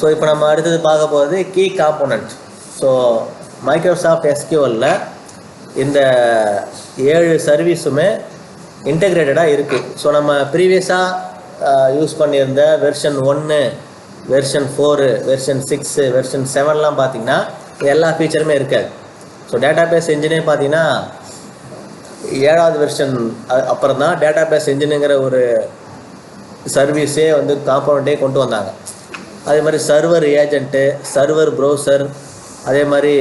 So இப்போ நம்ம அடுத்தது பார்க்க போகிறது கீ காம்போனன்ட் ஸோ மைக்ரோசாஃப்ட் எஸ்கியூஎல்ல இந்த ஏழு சர்வீஸுமே இன்டகிரேட்டடாக இருக்குது ஸோ நம்ம ப்ரீவியஸாக யூஸ் பண்ணியிருந்த வெர்ஷன் ஒன்று version four version six version செவன்லாம் பார்த்தீங்கன்னா எல்லா ஃபீச்சருமே இருக்காது. ஸோ டேட்டா பேஸ் என்ஜினே பார்த்தீங்கன்னா ஏழாவது வெர்ஷன் அப்புறம் தான் டேட்டா பேஸ் என்ஜினுங்கிற ஒரு சர்வீஸே வந்து காம்பவுண்டே கொண்டு வந்தாங்க. அதே மாதிரி சர்வர் ஏஜென்ட்டு சர்வர் ப்ரௌசர் அதே மாதிரி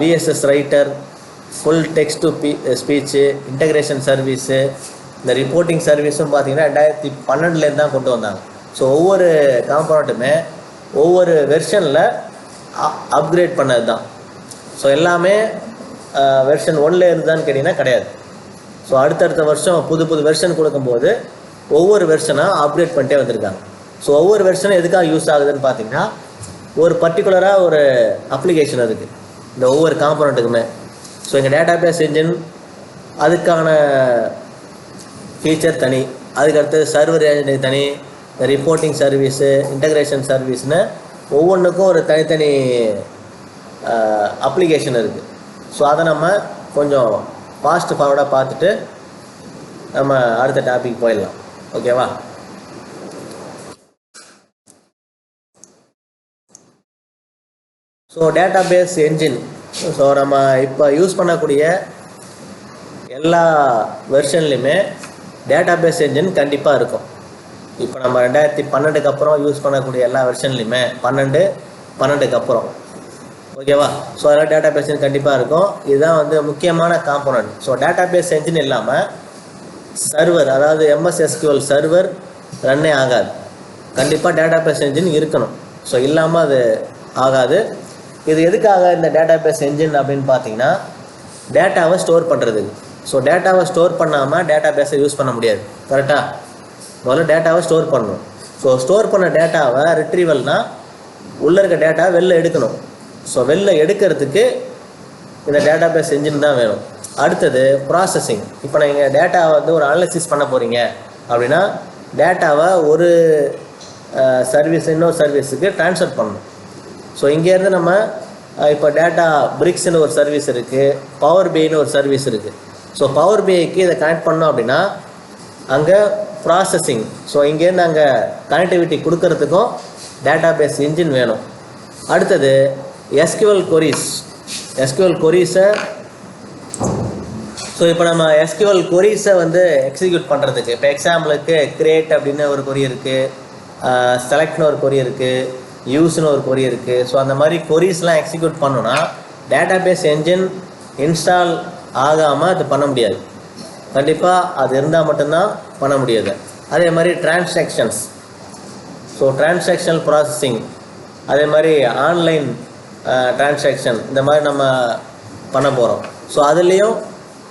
VSS writer full text to be speech integration service இந்த ரிப்போர்ட்டிங் சர்வீஸும் பார்த்தீங்கன்னா ரெண்டாயிரத்தி பன்னெண்டுலேருந்து தான் கொண்டு வந்தாங்க. ஸோ ஒவ்வொரு காம்பனண்ட்டுமே ஒவ்வொரு வெர்ஷனில் அப்கிரேட் பண்ணது தான் ஸோ எல்லாமே வெர்ஷன் ஒன்ல இருந்தான்னு கேட்டிங்கன்னா கிடையாது. ஸோ அடுத்தடுத்த வருஷம் புது புது வெர்ஷன் கொடுக்கும்போது ஒவ்வொரு வெர்ஷனாக அப்டேட் பண்ணிட்டே வந்திருக்காங்க. ஸோ ஒவ்வொரு வெர்ஷனும் எதுக்காக யூஸ் ஆகுதுன்னு பார்த்தீங்கன்னா ஒரு பர்டிகுலராக ஒரு அப்ளிகேஷன் இருக்குது இந்த ஒவ்வொரு காம்பனண்ட்டுக்குமே ஸோ எங்கள் டேட்டாபேஸ் இன்ஜின் அதுக்கான ஃபீச்சர் தனி. அதுக்கடுத்து சர்வர் ஏஜென்ட்டுக்கு தனி. இந்த ரிப்போர்ட்டிங் சர்வீஸு இன்டகிரேஷன் சர்வீஸ்னு ஒவ்வொன்றுக்கும் ஒரு தனித்தனி அப்ளிகேஷன் இருக்குது ஸோ அதை நம்ம கொஞ்சம் ஃபாஸ்ட் ஃபார்வர்டாக பார்த்துட்டு நம்ம அடுத்த டாபிக் போயிடலாம். ஓகேவா ஸோ டேட்டாபேஸ் என்ஜின் ஸோ நம்ம இப்போ யூஸ் பண்ணக்கூடிய எல்லா வெர்ஷன்லையுமே டேட்டாபேஸ் என்ஜின் கண்டிப்பாக இருக்கும். இப்போ நம்ம ரெண்டாயிரத்தி பன்னெண்டுக்கு அப்புறம் யூஸ் பண்ணக்கூடிய எல்லா வெர்ஷன்லையுமே பன்னெண்டு பன்னெண்டுக்கு அப்புறம். ஓகேவா ஸோ அதெல்லாம் டேட்டாபேஸ் என்ஜின் கண்டிப்பாக இருக்கும். இதுதான் வந்து முக்கியமான காம்போனன்ட் ஸோ டேட்டாபேஸ் என்ஜின் இல்லாமல் சர்வர் அதாவது எம்எஸ்எஸ்கியூஎல் சர்வர் ரன்னே ஆகாது. கண்டிப்பாக டேட்டாபேஸ் என்ஜின் இருக்கணும். ஸோ இல்லாமல் அது ஆகாது. இது எதுக்காக இந்த டேட்டா பேஸ் என்ஜின் அப்படின்னு பார்த்தீங்கன்னா டேட்டாவை ஸ்டோர் பண்ணுறதுக்கு ஸோ டேட்டாவை ஸ்டோர் பண்ணாமல் டேட்டா பேஸை யூஸ் பண்ண முடியாது. கரெக்டாக முதல்ல டேட்டாவை ஸ்டோர் பண்ணணும். ஸோ ஸ்டோர் பண்ண டேட்டாவை ரிட்ரீவல்னால் உள்ளே இருக்க டேட்டா வெளில எடுக்கணும். ஸோ வெளில எடுக்கிறதுக்கு இந்த டேட்டா பேஸ் என்ஜின் தான் வேணும். அடுத்தது ப்ராசஸிங் இப்போ நீங்கள் டேட்டாவை வந்து ஒரு அனலிசிஸ் பண்ண போகிறீங்க அப்படின்னா டேட்டாவை ஒரு சர்வீஸ் இன்னொரு சர்வீஸுக்கு ட்ரான்ஸ்ஃபர் பண்ணணும். ஸோ இங்கேருந்து நம்ம இப்போ டேட்டா பிரிக்ஸ்னு ஒரு சர்வீஸ் இருக்குது பவர் பிஐன்னு ஒரு சர்வீஸ் இருக்குது ஸோ பவர் பிஐக்கு இதை கனெக்ட் பண்ணோம் அப்படின்னா அங்கே ப்ராசஸிங் ஸோ இங்கேருந்து அங்கே கனெக்டிவிட்டி கொடுக்கறதுக்கும் டேட்டாபேஸ் இன்ஜின் வேணும். அடுத்தது எஸ்கியூஎல் கொரிஸ் எஸ்கியூஎல் கொரிஸை ஸோ இப்போ நம்ம எஸ்கியூஎல் கொரிஸை வந்து எக்ஸிக்யூட் பண்ணுறதுக்கு இப்போ எக்ஸாம்பிளுக்கு கிரியேட் அப்படின்னு ஒரு கொரி இருக்குது செலக்ட்னு ஒரு கொரி இருக்குது யூஸ்னு ஒரு கொரி இருக்குது ஸோ அந்த மாதிரி கொரிஸ்லாம் எக்ஸிக்யூட் பண்ணோன்னா டேட்டாபேஸ் என்ஜின் இன்ஸ்டால் ஆகாமல் அது பண்ண முடியாது. கண்டிப்பாக அது இருந்தால் மட்டும்தான் பண்ண முடியாது. அதே மாதிரி டிரான்சாக்ஷன்ஸ் ஸோ டிரான்சாக்ஷனல் ப்ராசஸிங் அதே மாதிரி ஆன்லைன் டிரான்சாக்ஷன் இந்த மாதிரி நம்ம பண்ண போகிறோம் ஸோ அதுலேயும்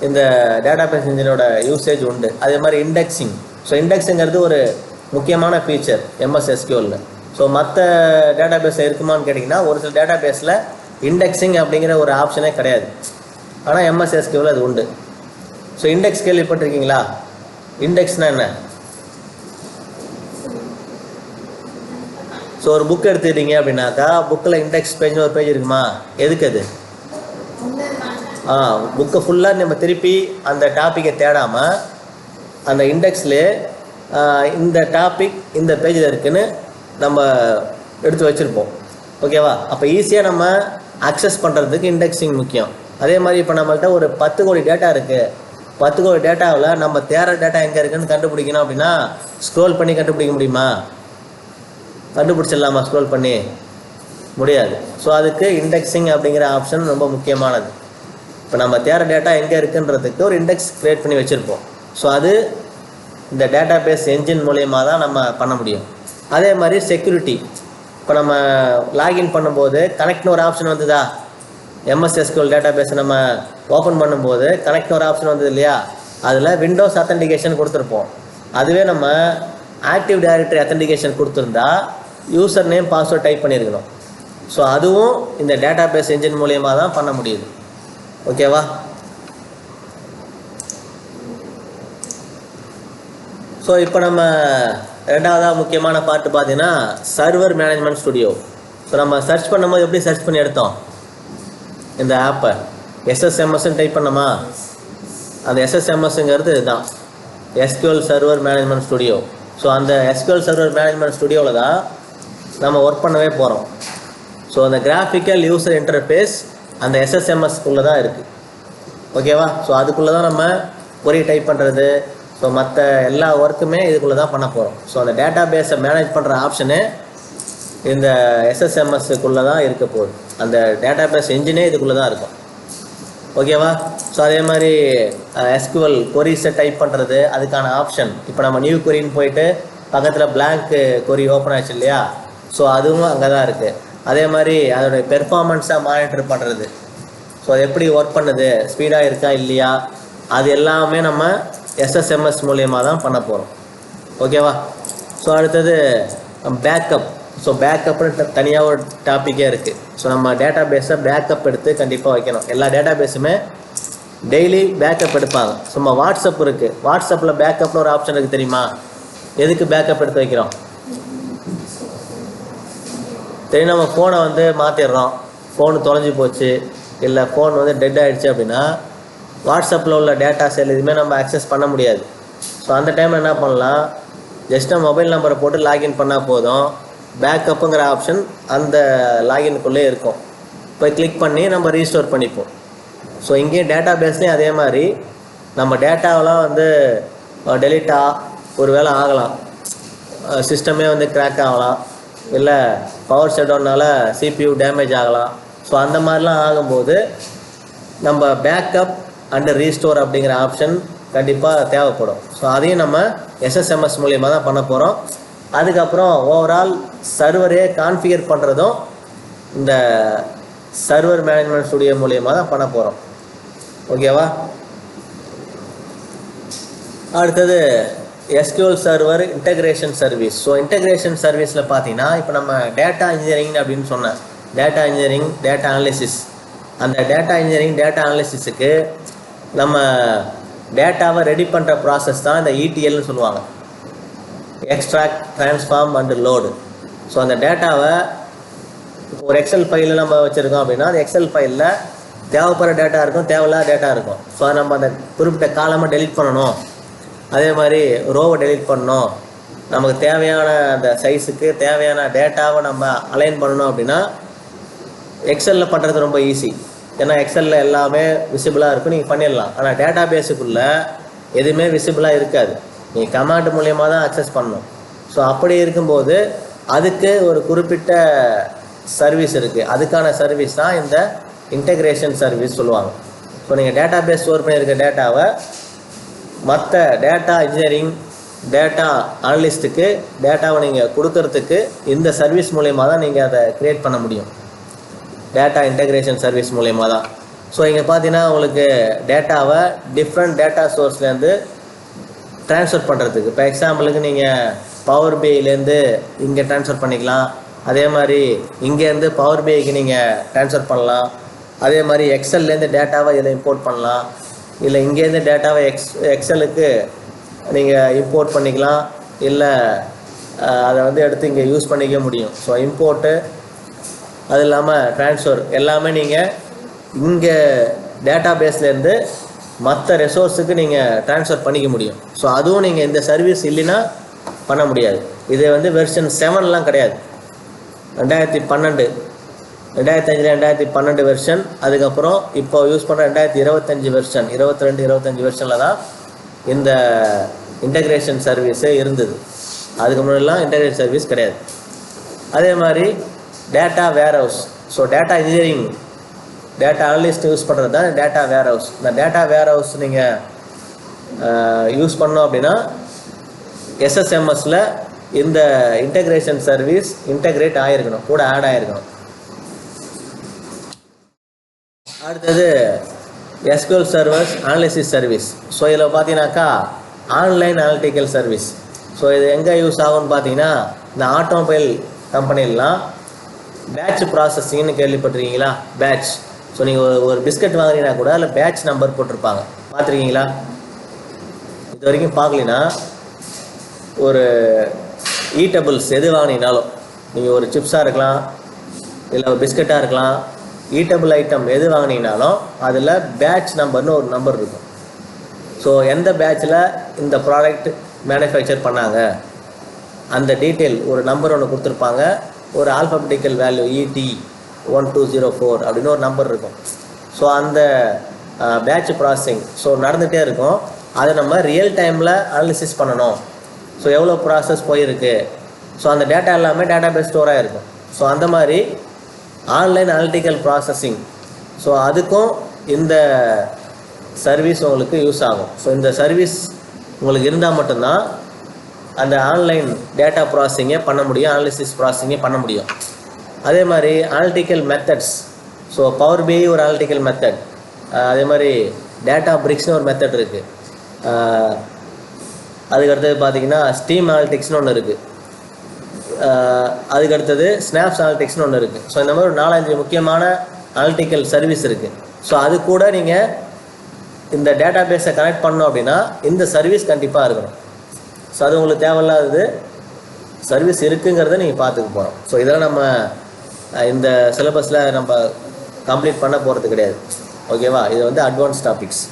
இந்த டேட்டா பேஸ் இன்ஜினோட யூசேஜ் உண்டு. அதே மாதிரி இண்டெக்ஸிங் ஸோ இண்டெக்ஸுங்கிறது ஒரு முக்கியமான ஃபீச்சர் எம்எஸ்எஸ்கியூவில் ஸோ மற்ற டேட்டா பேஸ் இருக்குமான்னு கேட்டிங்கன்னா ஒரு சில டேட்டா பேஸில் இண்டெக்ஸிங் அப்படிங்கிற ஒரு ஆப்ஷனே கிடையாது. ஆனால் எம்எஸ்எஸ்கியூவில் அது உண்டு. ஸோ இண்டெக்ஸ் கேள்விப்பட்டிருக்கீங்களா? இண்டெக்ஸ்னால் என்ன? ஸோ ஒரு புக் எடுத்துக்கிட்டீங்க அப்படின்னாக்கா புக்கில் இண்டெக்ஸ் பேஜ்னு ஒரு பேஜ் இருக்குமா? எதுக்கு அது? ஆ புக்கை ஃபுல்லாக நம்ம திருப்பி அந்த டாப்பிக்கை தேடாமல் அந்த இண்டெக்ஸ்லேயே இந்த டாபிக் இந்த பேஜில் இருக்குன்னு நம்ம எடுத்து வச்சுருப்போம். ஓகேவா அப்போ ஈஸியாக நம்ம அக்சஸ் பண்ணுறதுக்கு இண்டெக்ஸிங் முக்கியம். அதே மாதிரி இப்போ நம்மள்கிட்ட ஒரு பத்து கோடி டேட்டா இருக்குது பத்து கோடி டேட்டாவில் நம்ம தேர டேட்டா எங்கே இருக்குன்னு கண்டுபிடிக்கணும் அப்படின்னா ஸ்க்ரோல் பண்ணி கண்டுபிடிக்க முடியுமா? கண்டுபிடிச்சிடலாமா? ஸ்க்ரோல் பண்ணி? முடியாது. ஸோ அதுக்கு இண்டெக்ஸிங் அப்படிங்கிற ஆப்ஷன் ரொம்ப முக்கியமானது. இப்போ நம்ம தேர டேட்டா எங்கே இருக்குன்றதுக்கு ஒரு இண்டெக்ஸ் க்ரியேட் பண்ணி வச்சுருப்போம். ஸோ அது இந்த டேட்டா பேஸ் என்ஜின் மூலயமா தான் நம்ம பண்ண முடியும். அதே மாதிரி செக்யூரிட்டி இப்போ நம்ம லாகின் பண்ணும்போது கனெக்ட்னு ஒரு ஆப்ஷன் வந்ததா? எம்எஸ்எஸ்குள் டேட்டா பேஸை நம்ம ஓப்பன் பண்ணும்போது கனெக்ட்னு ஒரு ஆப்ஷன் வந்தது இல்லையா? அதில் விண்டோஸ் அத்தன்டிகேஷன் கொடுத்துருப்போம். அதுவே நம்ம ஆக்டிவ் டைரக்டரி அத்தன்டிகேஷன் கொடுத்துருந்தா யூசர் நேம் பாஸ்வேர்ட் டைப் பண்ணியிருக்கணும். ஸோ அதுவும் இந்த டேட்டா பேஸ் என்ஜின் மூலயமா தான் பண்ண முடியுது. ஓகேவா ஸோ இப்போ நம்ம ரெண்டாவதாக முக்கியமான பார்ட்டு பார்த்தீங்கன்னா சர்வர் மேனேஜ்மெண்ட் ஸ்டுடியோ ஸோ நம்ம சர்ச் பண்ணும்போது எப்படி சர்ச் பண்ணி எடுத்தோம்? இந்த ஆப்பை எஸ்எஸ்எம்எஸ்ன்னு டைப் பண்ணோமா அந்த எஸ்எஸ்எம்எஸ்ங்கிறது இதுதான் SQL server management studio so அந்த எஸ்கியூஎல் சர்வர் மேனேஜ்மெண்ட் ஸ்டுடியோவில் தான் நம்ம ஒர்க் பண்ணவே போகிறோம் ஸோ அந்த கிராஃபிக்கல் யூசர் இன்டர்ஃபேஸ் அந்த எஸ்எஸ்எம்எஸ்க்குள்ளே தான் இருக்குது ஓகேவா ஸோ அதுக்குள்ளே தான் நம்ம கொரி டைப் பண்ணுறது ஸோ மற்ற எல்லா ஒர்க்குமே இதுக்குள்ளே தான் பண்ண போகிறோம் ஸோ அந்த டேட்டா பேஸை மேனேஜ் பண்ணுற ஆப்ஷனு இந்த எஸ்எஸ்எம்எஸ்க்குள்ளே தான் இருக்க போகுது. அந்த டேட்டா பேஸ் இன்ஜினே இதுக்குள்ளே தான் இருக்கும் ஓகேவா ஸோ அதே மாதிரி எஸ்குவல் கொரிஸை டைப் பண்ணுறது அதுக்கான ஆப்ஷன் இப்போ நம்ம நியூ கொரின்னு போயிட்டு பக்கத்தில் பிளாங்க்கு கொரி ஓப்பன் ஆச்சு இல்லையா? ஸோ அதுவும் அங்கே தான் இருக்குது அதே மாதிரி அதோடைய பெர்ஃபார்மன்ஸாக மானிட்டர் பண்ணுறது ஸோ அது எப்படி ஒர்க் பண்ணுது? ஸ்பீடாக இருக்கா? இல்லையா? அது எல்லாமே நம்ம எஸ்எஸ்எம்எஸ் மூலியமாக தான் பண்ண போகிறோம் ஓகேவா ஸோ அடுத்தது பேக்கப் ஸோ பேக்கப்னு தனியாக ஒரு டாப்பிக்கே இருக்குது ஸோ நம்ம டேட்டா பேஸை பேக்கப் எடுத்து கண்டிப்பாக வைக்கணும். எல்லா டேட்டா பேஸுமே டெய்லி பேக்கப் எடுப்பாங்க. சும்மா வாட்ஸ்அப் இருக்குது வாட்ஸ்அப்பில் பேக்கப்னு ஒரு ஆப்ஷன் இருக்குது தெரியுமா? எதுக்கு பேக்கப் எடுத்து வைக்கிறோம்? தெரியும் நம்ம ஃபோனை வந்து மாற்றிடுறோம் ஃபோனு தொலைஞ்சு போச்சு. இல்லை ஃபோன் வந்து டெட் ஆகிடுச்சு அப்படின்னா வாட்ஸ்அப்பில் உள்ள டேட்டாஸ் எதுவுமே நம்ம அக்சஸ் பண்ண முடியாது. ஸோ அந்த டைமில் என்ன பண்ணலாம்? ஜஸ்ட் மொபைல் நம்பரை போட்டு லாகின் பண்ணால் போதும். பேக்கப்புங்கிற ஆப்ஷன் அந்த லாகின்குள்ளே இருக்கும். போய் கிளிக் பண்ணி நம்ம ரீஸ்டோர் பண்ணிப்போம். ஸோ இங்கேயும் டேட்டா பேஸ்லேயும் அதே மாதிரி. நம்ம டேட்டாவெலாம் வந்து டெலிட்டா ஒரு வேளை ஆகலாம். சிஸ்டமே வந்து கிராக் ஆகலாம். இல்லை பவர் ஷட்டவுனால் சிபியூ டேமேஜ் ஆகலாம். ஸோ அந்த மாதிரிலாம் ஆகும்போது நம்ம பேக்கப் அண்ட் ரீஸ்டோர் அப்படிங்கிற ஆப்ஷன் கண்டிப்பாக தேவைப்படும். ஸோ அதையும் நம்ம எஸ்எஸ்எம்எஸ் மூலியமாக தான் பண்ண போகிறோம் அதுக்கப்புறம் ஓவரால் சர்வரே கான்ஃபிகர் பண்ணுறதும் இந்த சர்வர் மேனேஜ்மெண்ட் ஸ்டுடியோ மூலியமாக தான் பண்ண போகிறோம் ஓகேவா அடுத்தது SQL server integration service so integration சர்வீஸில் பார்த்தீங்கன்னா இப்போ நம்ம டேட்டா இன்ஜினியரிங் அப்படின்னு சொன்னேன். டேட்டா இன்ஜினியரிங் டேட்டா அனாலிசிஸ் அந்த டேட்டா இன்ஜினியரிங் டேட்டா அனாலிசிஸுக்கு நம்ம டேட்டாவை ரெடி பண்ணுற ப்ராசஸ் தான் இந்த இடிஎல்னு சொல்லுவாங்க. Extract transform and load so அந்த டேட்டாவை இப்போ ஒரு எக்ஸல் ஃபைலில் நம்ம வச்சுருக்கோம் அப்படின்னா அந்த எக்ஸல் ஃபைலில் தேவைப்படுற டேட்டா இருக்கும் தேவையில்லாத டேட்டா இருக்கும். ஸோ நம்ம அந்த குறிப்பிட்ட காலமாக டெலிட் பண்ணணும். அதே மாதிரி ரோவை டெலிட் பண்ணணும். நமக்கு தேவையான அந்த சைஸுக்கு தேவையான டேட்டாவை நம்ம அலைன் பண்ணணும் அப்படின்னா எக்ஸலில் பண்ணுறது ரொம்ப ஈஸி ஏன்னா எக்ஸலில் எல்லாமே விசிபிளாக இருக்கும் நீங்கள் பண்ணிடலாம். ஆனால் டேட்டா பேஸுக்குள்ளே எதுவுமே விசிபிளாக இருக்காது. நீங்கள் கமாண்ட் மூலியமாக தான் அக்சஸ் பண்ணணும். ஸோ அப்படி இருக்கும்போது அதுக்கு ஒரு குறிப்பிட்ட சர்வீஸ் இருக்குது அதுக்கான சர்வீஸ் தான் இந்த இன்டகிரேஷன் சர்வீஸ் சொல்லுவாங்க. ஸோ நீங்கள் டேட்டா பேஸ் ஸ்டோர் பண்ணியிருக்க டேட்டாவை மற்ற டேட்டா இன்ஜினியரிங் டேட்டா அனலிஸ்ட்டுக்கு டேட்டாவை நீங்கள் கொடுக்கறதுக்கு இந்த சர்வீஸ் மூலயமா தான் நீங்கள் அதை க்ரியேட் பண்ண முடியும். டேட்டா இன்டகிரேஷன் சர்வீஸ் மூலயமா தான் ஸோ இங்கே பார்த்தீங்கன்னா உங்களுக்கு டேட்டாவை டிஃப்ரெண்ட் டேட்டா சோர்ஸ்லேருந்து ட்ரான்ஸ்ஃபர் பண்ணுறதுக்கு இப்போ எக்ஸாம்பிளுக்கு நீங்கள் பவர் பிஐலேருந்து இங்கே ட்ரான்ஸ்ஃபர் பண்ணிக்கலாம். அதே மாதிரி இங்கேருந்து பவர் பிஐக்கு நீங்கள் ட்ரான்ஸ்ஃபர் பண்ணலாம். அதே மாதிரி எக்ஸல்லேருந்து டேட்டாவை இதில் இம்போர்ட் பண்ணலாம். இல்லை இங்கேருந்து டேட்டாவை எக்ஸ் எக்ஸலுக்கு நீங்கள் இம்போர்ட் பண்ணிக்கலாம். இல்லை அதை வந்து எடுத்து இங்கே யூஸ் பண்ணிக்க முடியும். ஸோ இம்போர்ட்டு அது இல்லாமல் ட்ரான்ஸ்ஃபர் எல்லாமே நீங்கள் இங்கே டேட்டா பேஸ்லேருந்து மற்ற ரெசோர்ஸுக்கு நீங்கள் ட்ரான்ஸ்ஃபர் பண்ணிக்க முடியும். ஸோ அதுவும் நீங்கள் இந்த சர்வீஸ் இல்லைன்னா பண்ண முடியாது. இது வந்து வெர்ஷன் செவன்லாம் கிடையாது. ரெண்டாயிரத்தி பன்னெண்டு ரெண்டாயிரத்தி அஞ்சில் ரெண்டாயிரத்தி பன்னெண்டு வெர்ஷன் அதுக்கப்புறம் இப்போ யூஸ் பண்ணுற ரெண்டாயிரத்தி இருபத்தஞ்சி வெர்ஷன் இருபத்தி ரெண்டு இருபத்தஞ்சி வெர்ஷனில் தான் இந்த இன்டகிரேஷன் சர்வீஸே இருந்தது. அதுக்கு முன்னாடிலாம் இன்டகிரேஷன் சர்வீஸ் கிடையாது. அதே மாதிரி data warehouse so data engineering data analyst use பண்ணுறது தான் டேட்டா வேர் ஹவுஸ் இந்த டேட்டா வேர் ஹவுஸ் நீங்கள் யூஸ் பண்ணோம் அப்படின்னா எஸ்எஸ்எம்எஸில் இந்த இன்டகிரேஷன் சர்வீஸ் இன்டகிரேட் ஆகிருக்கணும் கூட ஆட் ஆகிருக்கணும் அடுத்தது SQL servers analysis service so இதில் பார்த்தீங்கன்னாக்கா ஆன்லைன் அனலிட்டிக்கல் சர்வீஸ் ஸோ இது எங்கே யூஸ் ஆகும்னு பார்த்தீங்கன்னா இந்த ஆட்டோமொபைல் கம்பெனிலாம் பேட்ச் ப்ராசஸிங்னு கேள்விப்பட்டிருக்கீங்களா? பேட்ச் ஸோ நீங்கள் ஒரு ஒரு பிஸ்கட் வாங்குறீங்கன்னா கூட அதில் பேட்ச் நம்பர் போட்டிருப்பாங்க. பார்த்துருக்கீங்களா? இது வரைக்கும் பார்க்கலின்னா ஒரு ஈட்டபிள்ஸ் எது வாங்கினீங்கனாலும் நீங்கள் ஒரு சிப்ஸாக இருக்கலாம் இல்லை ஒரு பிஸ்கட்டாக இருக்கலாம் ஈட்டபிள் ஐட்டம் எது வாங்கினீங்கனாலும் அதில் பேட்ச் நம்பர்னு ஒரு நம்பர் இருக்கும். ஸோ எந்த பேட்சில் இந்த ப்ராடக்ட் மேனுஃபேக்சர் பண்ணாங்க? அந்த டீட்டெயில் ஒரு நம்பர் ஒன்று கொடுத்துருப்பாங்க. ஒரு alphabetical value ED one two zero four அப்படின்னு ஒரு நம்பர் இருக்கும். ஸோ அந்த பேட்ச் ப்ராசஸிங் ஸோ நடந்துகிட்டே இருக்கும். அதை நம்ம ரியல் டைமில் அனலிசிஸ் பண்ணணும். ஸோ எவ்வளோ ப்ராசஸ் போயிருக்கு? ஸோ அந்த டேட்டா எல்லாமே டேட்டா பேஸ் ஸ்டோராக இருக்கும் ஸோ அந்த மாதிரி ஆன்லைன் அனலிட்டிக்கல் ப்ராசஸிங் ஸோ அதுக்கும் இந்த சர்வீஸ் உங்களுக்கு யூஸ் ஆகும். ஸோ இந்த சர்வீஸ் உங்களுக்கு இருந்தால் மட்டும்தான் அந்த ஆன்லைன் டேட்டா ப்ராசஸிங்கே பண்ண முடியும் அனாலிசிஸ் ப்ராசஸிங்கே பண்ண முடியும். அதே மாதிரி analytical methods so power BI ஒரு அனாலிட்டிக்கல் மெத்தட் அதே மாதிரி டேட்டா பிரிக்ஸ்னு ஒரு மெத்தட் இருக்குது அதுக்கு அடுத்தது பார்த்தீங்கன்னா ஸ்டீம் அனாலிட்டிக்ஸ்னு ஒன்று இருக்குது அதுக்கு அடுத்தது ஸ்னாப்ஸ் அனாலிட்டிக்ஸ்னு ஒன்று இருக்குது ஸோ இந்த மாதிரி ஒரு நாலஞ்சு முக்கியமான அனாலிட்டிக்கல் சர்வீஸ் இருக்குது ஸோ அது கூட நீங்கள் இந்த டேட்டா பேஸை கனெக்ட் பண்ணோம் அப்படின்னா இந்த சர்வீஸ் கண்டிப்பாக இருக்கணும். ஸோ அது உங்களுக்கு தேவையில்லாதது சர்வீஸ் இருக்குங்கிறத நீங்கள் பார்த்துக்க போகிறோம் ஸோ இதெல்லாம் நம்ம இந்த சிலபஸில் நம்ம கம்ப்ளீட் பண்ண போகிறது கிடையாது. ஓகேவா இது வந்து அட்வான்ஸ் டாபிக்ஸ்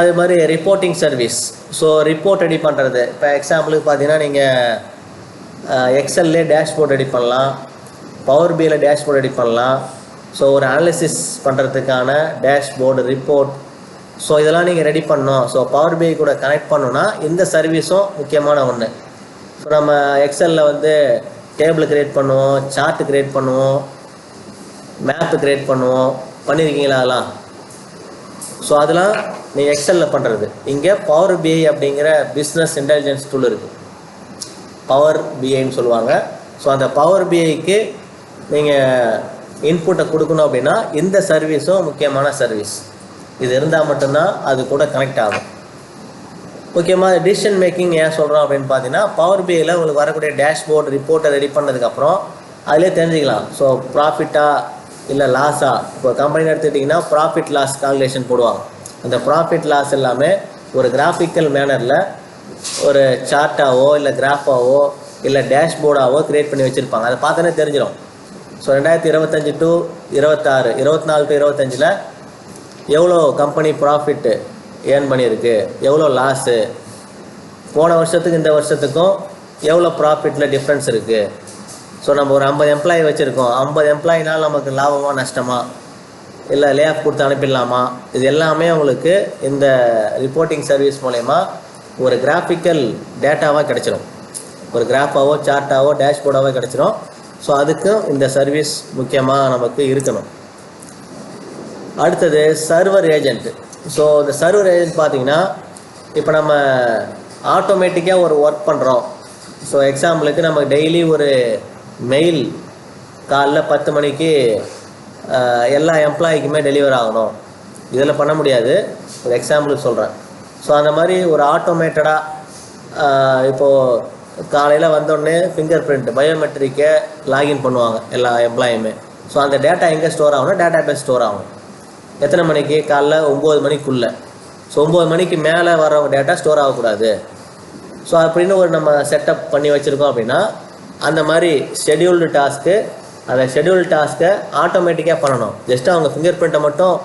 அதே மாதிரி reporting service so report ready பண்ணுறது இப்போ எக்ஸாம்பிளுக்கு பார்த்தீங்கன்னா நீங்கள் எக்ஸல்லே டேஷ்போர்ட் ரெடி பண்ணலாம். பவர் பியில் டேஷ்போர்ட் ரெடி பண்ணலாம். ஸோ ஒரு அனாலிசிஸ் பண்ணுறதுக்கான டேஷ்போர்டு ரிப்போர்ட் ஸோ இதெல்லாம் நீங்கள் ரெடி பண்ணோம் ஸோ பவர் பிஐ கூட கனெக்ட் பண்ணோன்னா இந்த சர்வீஸும் முக்கியமான ஒன்று ஸோ நம்ம எக்ஸலில் வந்து டேபிள் கிரியேட் பண்ணுவோம் சார்ட்டு கிரியேட் பண்ணுவோம் மேப்பு கிரியேட் பண்ணுவோம். பண்ணியிருக்கீங்களா அதெல்லாம்? ஸோ அதெல்லாம் நீங்கள் எக்ஸலில் பண்ணுறது இங்கே பவர் பிஐ அப்படிங்கிற பிஸ்னஸ் இன்டெலிஜென்ஸ் டூல் இருக்குது பவர் பிஐன்னு சொல்லுவாங்க. ஸோ அந்த பவர் பிஐக்கு நீங்கள் இன்புட்டை கொடுக்கணும் அப்படின்னா இந்த சர்வீஸும் முக்கியமான சர்வீஸ் இது இருந்தால் மட்டும்தான் அது கூட கனெக்ட் ஆகும். முக்கியமாக டிசிஷன் மேக்கிங் ஏன் சொல்கிறோம் அப்படின்னு பார்த்தீங்கன்னா பவர் பிஐயில் உங்களுக்கு வரக்கூடிய டேஷ்போர்ட் ரிப்போர்ட்டை ரெடி பண்ணதுக்கப்புறம் அதிலே தெரிஞ்சுக்கலாம். ஸோ ப்ராஃபிட்டா இல்லை லாஸா இப்போ கம்பெனி எடுத்துக்கிட்டிங்கன்னா ப்ராஃபிட் லாஸ் கால்குலேஷன் போடுவாங்க. அந்த ப்ராஃபிட் லாஸ் எல்லாமே ஒரு கிராஃபிக்கல் மேனரில் ஒரு சார்ட்டாவோ இல்லை கிராஃபாவோ இல்லை டேஷ்போர்டாவோ கிரியேட் பண்ணி வச்சுருப்பாங்க. அதை பார்த்தோன்னே தெரிஞ்சிடும் ஸோ ரெண்டாயிரத்தி இருபத்தஞ்சி டு இருபத்தாறு இருபத்தி நாலு டு இருபத்தஞ்சில் எவ்வளோ கம்பெனி ப்ராஃபிட்டு ஏர்ன் பண்ணியிருக்கு? எவ்வளோ லாஸு போன வருஷத்துக்கு இந்த வருஷத்துக்கும் எவ்வளோ ப்ராஃபிட்டில் டிஃப்ரென்ஸ் இருக்குது ஸோ நம்ம ஒரு ஐம்பது எம்ப்ளாயி வச்சுருக்கோம். ஐம்பது எம்ப்ளாயினால் நமக்கு லாபமாக நஷ்டமா? இல்லை லே ஆஃப் கொடுத்து அனுப்பிடலாமா? இது எல்லாமே உங்களுக்கு இந்த ரிப்போர்ட்டிங் சர்வீஸ் மூலயமா ஒரு கிராஃபிக்கல் டேட்டாவாக கிடச்சிரும். ஒரு கிராஃபாவோ சார்ட்டாவோ டேஷ்போர்டாவோ கிடச்சிரும். ஸோ அதுக்கும் இந்த சர்வீஸ் முக்கியமாக நமக்கு இருக்கணும். அடுத்தது சர்வர் ஏஜென்ட் ஸோ இந்த சர்வர் ஏஜென்ட் பார்த்தீங்கன்னா இப்போ நம்ம ஆட்டோமேட்டிக்காக ஒரு ஒர்க் பண்ணுறோம் ஸோ எக்ஸாம்பிளுக்கு நம்ம டெய்லி ஒரு மெயில் காலைல பத்து மணிக்கு எல்லா எம்ப்ளாயிக்குமே டெலிவர் ஆகணும். இதில் பண்ண முடியாது. ஒரு எக்ஸாம்பிளுக்கு சொல்கிறேன் ஸோ அந்த மாதிரி ஒரு ஆட்டோமேட்டடாக இப்போது காலையில் வந்தோடனே ஃபிங்கர் பிரிண்ட் பயோமெட்ரிக்கை லாகின் பண்ணுவாங்க எல்லா எம்ப்ளாயுமே ஸோ அந்த டேட்டா எங்கே ஸ்டோர் ஆகும்னா டேட்டா பேஸ் ஸ்டோர் ஆகும். எத்தனை மணிக்கு? காலைல ஒம்பது மணிக்குள்ளே. ஸோ ஒம்பது மணிக்கு மேலே வர டேட்டா ஸ்டோர் ஆகக்கூடாது. ஸோ அப்படின்னு ஒரு நம்ம செட்டப் பண்ணி வச்சுருக்கோம் அப்படின்னா அந்த மாதிரி ஷெட்யூல்டு டாஸ்க்கு அந்த ஷெட்யூல்டு டாஸ்க்கை ஆட்டோமேட்டிக்காக பண்ணணும். ஜஸ்ட் அவங்க ஃபிங்கர் பிரிண்ட்டை மட்டும்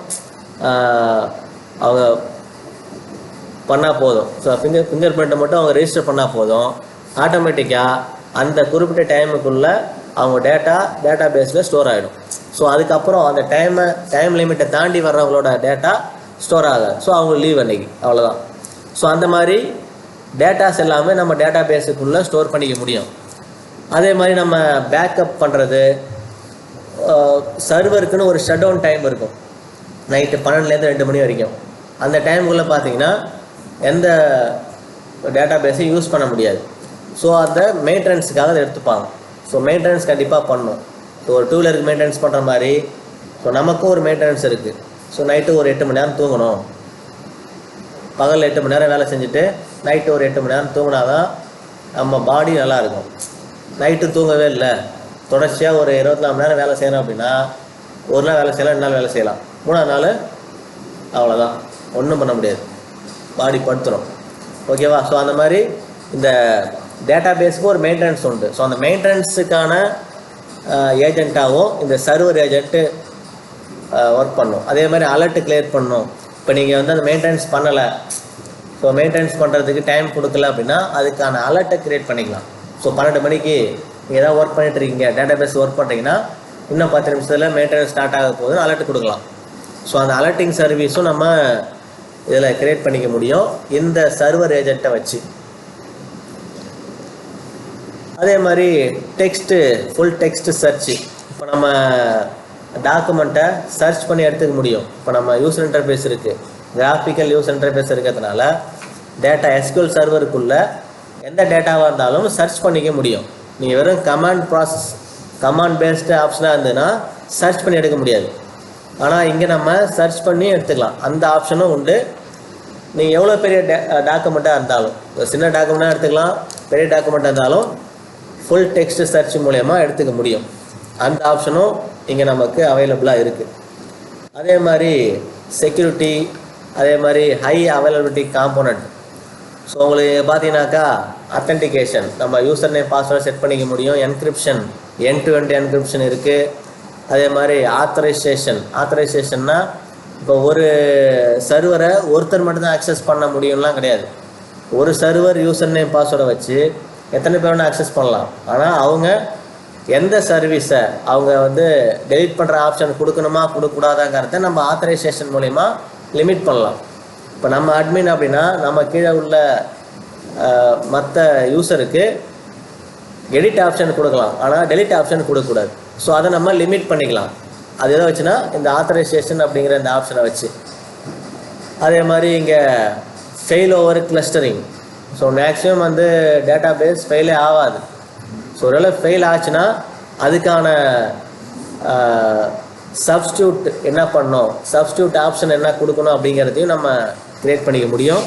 அவங்க பண்ணால் போதும். ஸோ ஃபிங்கர் ஃபிங்கர் பிரிண்ட்டை மட்டும் அவங்க ரெஜிஸ்டர் பண்ணால் போதும். ஆட்டோமேட்டிக்காக அந்த குறிப்பிட்ட டைமுக்குள்ளே அவங்க டேட்டா டேட்டா பேஸில் ஸ்டோர் ஆகிடும் ஸோ அதுக்கப்புறம் அந்த டைமை டைம் லிமிட்டை தாண்டி வர்றவங்களோட டேட்டா ஸ்டோர் ஆகாது. ஸோ அவங்க லீவ் அன்னைக்கு. அவ்வளோதான் ஸோ அந்த மாதிரி டேட்டாஸ் எல்லாமே நம்ம டேட்டா பேஸுக்குள்ளே ஸ்டோர் பண்ணிக்க முடியும். அதே மாதிரி நம்ம பேக்கப் பண்ணுறது சர்வருக்குன்னு ஒரு ஷட் டவுன் டைம் இருக்கும். நைட்டு பன்னெண்டுலேருந்து ரெண்டு மணி வரைக்கும். அந்த டைமுக்குள்ளே பார்த்தீங்கன்னா எந்த டேட்டா பேஸையும் யூஸ் பண்ண முடியாது. ஸோ அதை மெயின்டெனன்ஸுக்காக அதை எடுத்துப்பாங்க. ஸோ மெயின்டெனன்ஸ் கண்டிப்பாக பண்ணணும். ஒரு டூ வீலருக்கு மெயின்டெனன்ஸ் பண்ணுற மாதிரி. ஸோ நமக்கும் ஒரு மெயின்டெனன்ஸ் இருக்குது ஸோ நைட்டு ஒரு எட்டு மணி நேரம் தூங்கணும். பகலில் எட்டு மணி நேரம் வேலை செஞ்சுட்டு நைட்டு ஒரு எட்டு மணி நேரம் தூங்கினா தான் நம்ம பாடி நல்லா இருக்கும் நைட்டு தூங்கவே இல்லை. தொடர்ச்சியாக ஒரு இருபத்தி நாலு மணி நேரம் வேலை செய்கிறோம் அப்படின்னா ஒரு நாள் வேலை செய்யலாம் ரெண்டு நாள் வேலை செய்யலாம். மூணாவது நாள் அவ்வளோதான் ஒன்றும் பண்ண முடியாது. பாடி படுத்துடும் ஓகேவா ஸோ அந்த மாதிரி இந்த டேட்டா பேஸுக்கு ஒரு மெயின்டெனன்ஸ் உண்டு. ஸோ அந்த மெயின்டெனன்ஸுக்கான ஏஜென்ட்டாகவும் இந்த சர்வர் ஏஜென்ட்டு ஒர்க் பண்ணும். அதே மாதிரி அலர்ட்டு கிளியர் பண்ணும். இப்போ நீங்கள் வந்து அந்த மெயின்டெனன்ஸ் பண்ணலை. ஸோ மெயின்டெனன்ஸ் பண்ணுறதுக்கு டைம் கொடுக்கல அப்படின்னா அதுக்கான அலர்ட்டை க்ரியேட் பண்ணிக்கலாம். ஸோ பன்னெண்டு மணிக்கு நீங்கள் ஏதாவது ஒர்க் பண்ணிட்டு இருக்கீங்க டேட்டா பேஸ் ஒர்க் பண்ணுறீங்கன்னா இன்னும் பத்து நிமிஷத்தில் மெயின்டெனன்ஸ் ஸ்டார்ட் ஆக போகுதுன்னு அலர்ட் கொடுக்கலாம். ஸோ அந்த அலர்ட்டிங் சர்வீஸும் நம்ம இதில் கிரியேட் பண்ணிக்க முடியும். இந்த சர்வர் ஏஜென்ட்டை வச்சு. அதே மாதிரி டெக்ஸ்ட்டு ஃபுல் டெக்ஸ்ட் சர்ச் இப்போ நம்ம டாக்குமெண்ட்டை சர்ச் பண்ணி எடுத்துக்க முடியும். இப்போ நம்ம யூஸ் இன்டர்ஃபேஸ் இருக்குது கிராஃபிக்கல் யூஸ் இன்டர்ஃபேஸ் இருக்கிறதுனால டேட்டா எஸ்கியூஎல் சர்வருக்குள்ளே எந்த டேட்டாவாக இருந்தாலும் சர்ச் பண்ணிக்க முடியும். நீங்கள் வெறும் கமாண்ட் ப்ராசஸ் கமாண்ட் பேஸ்டு ஆப்ஷனாக இருந்ததுன்னா சர்ச் பண்ணி எடுக்க முடியாது. ஆனால் இங்கே நம்ம சர்ச் பண்ணி எடுத்துக்கலாம். அந்த ஆப்ஷனும் உண்டு. நீங்கள் எவ்வளோ பெரிய டே டாக்குமெண்ட்டாக இருந்தாலும் ஒரு சின்ன டாக்குமெண்ட்டாக எடுத்துக்கலாம். பெரிய டாக்குமெண்ட்டாக இருந்தாலும் ஃபுல் டெக்ஸ்ட் சர்ச் மூலயமா எடுத்துக்க முடியும். அந்த ஆப்ஷனும் இங்கே நமக்கு அவைலபிளாக இருக்குது அதே மாதிரி செக்யூரிட்டி அதே மாதிரி ஹை அவைலபிலிட்டி காம்போனன்ட் ஸோ உங்களுக்கு பார்த்தீங்கன்னாக்கா அத்தன்டிகேஷன் நம்ம யூசர் நேம் பாஸ்வேர்டு செட் பண்ணிக்க முடியும். Encryption end to end encryption இருக்குது அதே மாதிரி ஆத்தரைசேஷன் ஆத்தரைசேஷன்னா இப்போ ஒரு சர்வரை ஒருத்தர் மட்டும்தான் ஆக்சஸ் பண்ண முடியும்லாம் கிடையாது. ஒரு சர்வர் யூசர் நேம் பாஸ்வேர்டை வச்சு எத்தனை பேர் வேணால் அக்சஸ் பண்ணலாம். ஆனால் அவங்க எந்த சர்வீஸை அவங்க வந்து டெலிட் பண்ணுற ஆப்ஷன் கொடுக்கணுமா கொடுக்கக்கூடாதாங்கிறத நம்ம ஆத்தரைசேஷன் மூலிமா லிமிட் பண்ணலாம். இப்போ நம்ம அட்மின் அப்படின்னா நம்ம கீழே உள்ள மற்ற யூசருக்கு எடிட் ஆப்ஷன் கொடுக்கலாம். ஆனால் டெலிட் ஆப்ஷன் கொடுக்கக்கூடாது. ஸோ அதை நம்ம லிமிட் பண்ணிக்கலாம். அது எதை வச்சுன்னா இந்த ஆத்தரைசேஷன் அப்படிங்கிற இந்த ஆப்ஷனை வச்சு. அதே மாதிரி இங்கே fail over clustering so maximum வந்து டேட்டா பேஸ் ஃபெயிலே ஆகாது. ஸோ ஒருவேளை ஃபெயில் ஆச்சுன்னா அதுக்கான சப்ஸ்டியூட் என்ன பண்ணணும் சப்ஸ்டியூட் ஆப்ஷன் என்ன கொடுக்கணும் அப்படிங்கிறதையும் நம்ம கிரியேட் பண்ணிக்க முடியும்.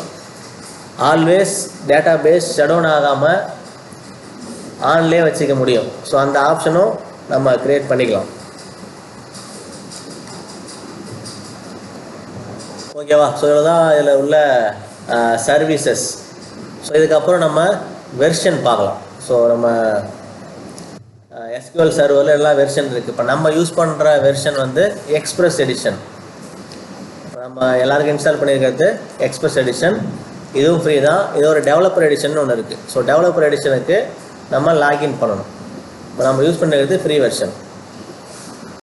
ஆல்வேஸ் டேட்டா பேஸ் ஷடவுன் ஆகாமல் ஆன்லேயே வச்சுக்க முடியும். ஸோ அந்த ஆப்ஷனும் நம்ம கிரியேட் பண்ணிக்கலாம். ஓகேவா ஸோ இவ்வளோ தான் இதில் உள்ள சர்வீசஸ் ஸோ இதுக்கப்புறம் நம்ம வெர்ஷன் பார்க்கலாம். ஸோ நம்ம எஸ்கியூஎல் சர்வரில் எல்லா வெர்ஷன் இருக்குது இப்போ நம்ம யூஸ் பண்ணுற வெர்ஷன் வந்து எக்ஸ்பிரஸ் எடிஷன் நம்ம எல்லாருக்கும் இன்ஸ்டால் பண்ணியிருக்கிறது எக்ஸ்பிரஸ் எடிஷன் இதுவும் ஃப்ரீ தான். இது ஒரு டெவலப்பர் எடிஷன் ஒன்று இருக்குது ஸோ டெவலப்பர் எடிஷனுக்கு நம்ம லாகின் பண்ணணும். இப்போ நம்ம யூஸ் பண்ணிருக்கிறது ஃப்ரீ வெர்ஷன்